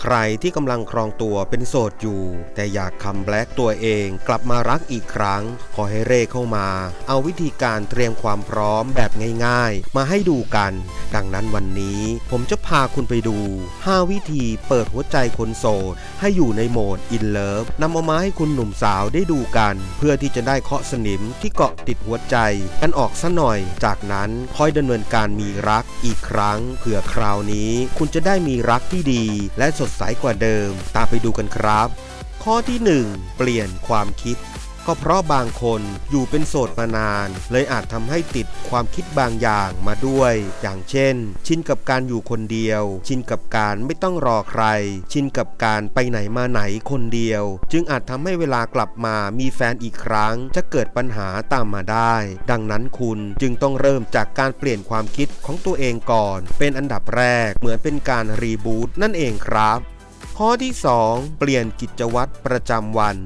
ใครที่กำลังครองตัวเป็นโสดอยู่ แต่อยากคัมแบล็กตัวเองกลับมารักอีกครั้ง ขอให้เร่เข้ามา เอาวิธีการเตรียมความพร้อมแบบง่ายๆ มาให้ดูกัน ดังนั้นวันนี้ผมจะพาคุณไปดู 5 วิธีเปิดหัวใจคนโสด ให้อยู่ในโหมดอินเลิฟนำเอามาให้คุณหนุ่มสาวได้ดูกัน เพื่อที่จะได้เคาะสนิมที่เกาะติดหัวใจกันออกซะหน่อย จากนั้นค่อยดำเนินการมีรักอีกครั้งเผื่อคราวนี้ คุณจะได้มีรักที่ดีและสดใสกว่าเดิม ตามไปดูกันครับ ข้อที่ 1 เปลี่ยนความคิด ก็เพราะบางคนอยู่เป็นโสดมานาน เลยอาจทำให้ติดความคิดบางอย่างมาด้วย อย่างเช่น ชินกับการอยู่คนเดียว ชินกับการไม่ต้องรอใคร ชินกับการไปไหนมาไหนคนเดียว จึงอาจทำให้เวลากลับมามีแฟนอีกครั้ง จะเกิดปัญหาตามมาได้ ดังนั้นคุณจึงต้องเริ่มจากการเปลี่ยนความคิดของตัวเองก่อน เป็นอันดับแรกเหมือนเป็นการรีบูตนั่นเองครับ ข้อที่ 2 เปลี่ยนกิจวัตรประจำวัน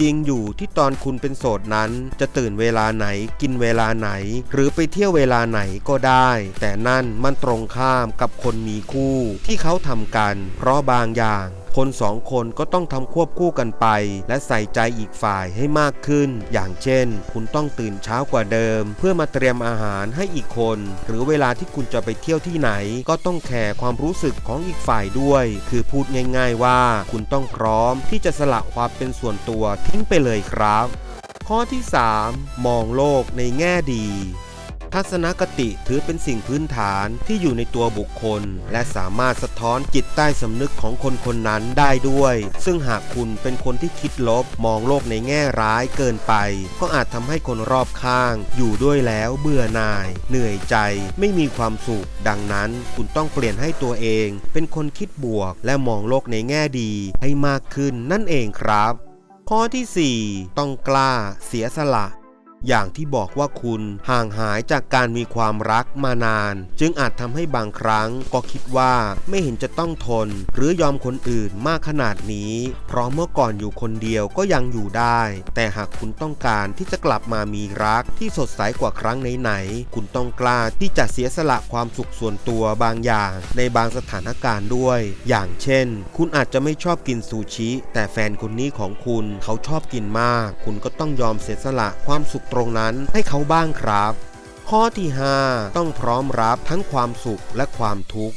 จริงอยู่ที่ตอนคุณเป็นโสดนั้น จะตื่นเวลาไหนกินเวลาไหน หรือไปเที่ยวเวลาไหนก็ได้ แต่นั่นมันตรงข้ามกับคนมีคู่ที่เขาทำกัน เพราะบางอย่าง คนสองคนก็ต้องทำควบคู่กันไป และใส่ใจอีกฝ่ายให้มากขึ้น อย่างเช่น คุณต้องตื่นเช้ากว่าเดิม เพื่อมาเตรียมอาหารให้อีกคน หรือเวลาที่คุณจะไปเที่ยวที่ไหน ก็ต้องแคร์ความรู้สึกของอีกฝ่ายด้วย คือพูดง่าย ๆ ว่า คุณต้องพร้อมที่จะสละความเป็นส่วนตัวทิ้งไปเลยครับ ข้อที่ 3 มองโลกในแง่ดี ทัศนคติถือเป็นสิ่งพื้นฐานที่อยู่ในตัวบุคคล และสามารถสะท้อนจิตใต้สำนึกของคนคนนั้นได้ด้วย ซึ่งหากคุณเป็นคนที่คิดลบมองโลกในแง่ร้ายเกินไป ก็อาจทำให้คนรอบข้าง อยู่ด้วยแล้วเบื่อหน่าย เหนื่อยใจ ไม่มีความสุข ดังนั้นคุณต้องเปลี่ยนให้ตัวเอง เป็นคนคิดบวก และมองโลกในแง่ดีให้มากขึ้นนั่นเองครับ ข้อที่ 4 ต้องกล้า เสียสละ อย่างที่บอกว่าคุณห่างหายจากการมีความรักมานาน จึงอาจทำให้บางครั้งก็คิดว่าไม่เห็นจะต้องทน หรือยอมคนอื่นมากขนาดนี้ เพราะเมื่อก่อนอยู่คนเดียวก็ยังอยู่ได้ แต่หากคุณต้องการที่จะกลับมามีรักที่สดใสกว่าครั้งไหนๆคุณต้องกล้าที่จะเสียสละความสุขส่วนตัวบางอย่าง ในบางสถานการณ์ด้วย อย่างเช่น คุณอาจจะไม่ชอบกินซูชิ แต่แฟนคนนี้ของคุณเขาชอบกินมาก คุณก็ต้องยอมเสียสละความสุขตรงนั้นให้เขาบ้างครับ ข้อที่ 5 ต้องพร้อมรับทั้งความสุขและความทุกข์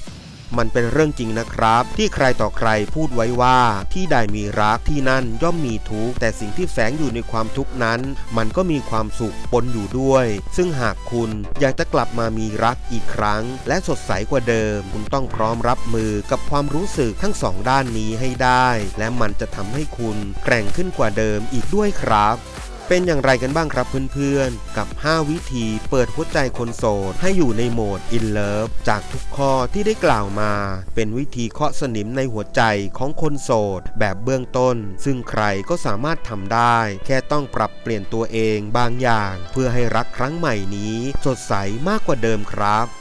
มันเป็นเรื่องจริงนะครับ ที่ใครต่อใครพูดไว้ว่า ที่ใดมีรักที่นั่นย่อมมีทุกข์แต่สิ่งที่แฝงอยู่ในความทุกข์นั้น มันก็มีความสุขปนอยู่ด้วย ซึ่งหากคุณอยากจะกลับมามีรักอีกครั้ง และสดใสกว่าเดิม คุณต้องพร้อมรับมือกับความรู้สึกทั้งสองด้านนี้ให้ได้ และมันจะทำให้คุณแกร่งขึ้นกว่าเดิมอีกด้วยครับ เป็นอย่างไรกันบ้างครับเพื่อนๆ กับ 5 วิธีเปิดหัวใจคนโสด ให้อยู่ในโหมด In Love จากทุกข้อที่ได้กล่าวมา เป็นวิธีเคาะสนิมในหัวใจของคนโสด แบบเบื้องต้น ซึ่งใครก็สามารถทำได้ แค่ต้องปรับเปลี่ยนตัวเองบางอย่าง เพื่อให้รักครั้งใหม่นี้ สดใสมากกว่าเดิมครับ